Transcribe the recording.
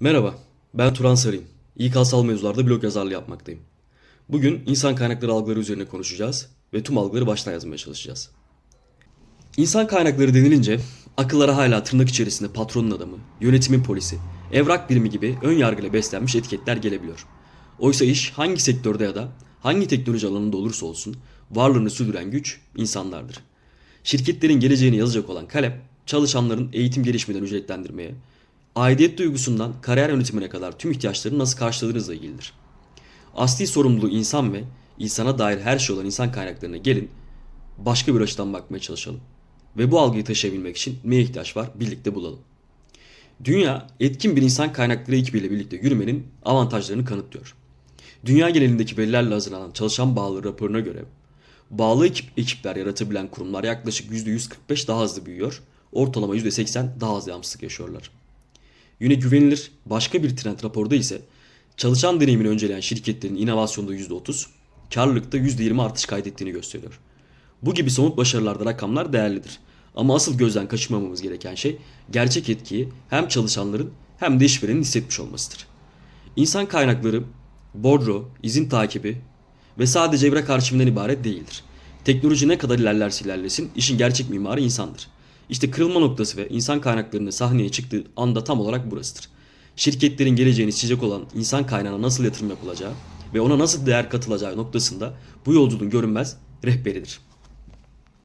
Merhaba, ben Turan Sarıyım. İK'sal mevzularda blog yazarlığı yapmaktayım. Bugün insan kaynakları algıları üzerine konuşacağız ve tüm algıları baştan yazmaya çalışacağız. İnsan kaynakları denilince akıllara hala tırnak içerisinde patronun adamı, yönetimin polisi, evrak birimi gibi ön yargıyla beslenmiş etiketler gelebiliyor. Oysa iş hangi sektörde ya da hangi teknoloji alanında olursa olsun varlığını sürdüren güç insanlardır. Şirketlerin geleceğini yazacak olan kalem, çalışanların eğitim gelişmeden ücretlendirmeye, aidiyet duygusundan kariyer yönetimine kadar tüm ihtiyaçlarını nasıl karşıladığınızla ilgilidir. Asli sorumluluğu insan ve insana dair her şey olan insan kaynaklarına gelin başka bir açıdan bakmaya çalışalım. Ve bu algıyı taşıyabilmek için neye ihtiyaç var birlikte bulalım. Dünya etkin bir insan kaynakları ekibiyle birlikte yürümenin avantajlarını kanıtlıyor. Dünya genelindeki verilerle hazırlanan çalışan bağlı raporuna göre bağlı ekip, ekipler yaratabilen kurumlar yaklaşık %145 daha hızlı büyüyor, ortalama %80 daha az yalnızlık yaşıyorlar. Yine güvenilir başka bir trend raporda ise çalışan deneyimini önceleyen şirketlerin inovasyonda %30, karlılıkta %20 artış kaydettiğini gösteriyor. Bu gibi somut başarılarda rakamlar değerlidir. Ama asıl gözden kaçırmamamız gereken şey gerçek etkiyi hem çalışanların hem de işverenin hissetmiş olmasıdır. İnsan kaynakları, bordro, izin takibi ve sadece evrak arşivinden ibaret değildir. Teknoloji ne kadar ilerlerse ilerlesin işin gerçek mimarı insandır. İşte kırılma noktası ve insan kaynaklarının sahneye çıktığı anda tam olarak burasıdır. Şirketlerin geleceğini çizecek olan insan kaynağına nasıl yatırım yapılacağı ve ona nasıl değer katılacağı noktasında bu yolculuğun görünmez rehberidir.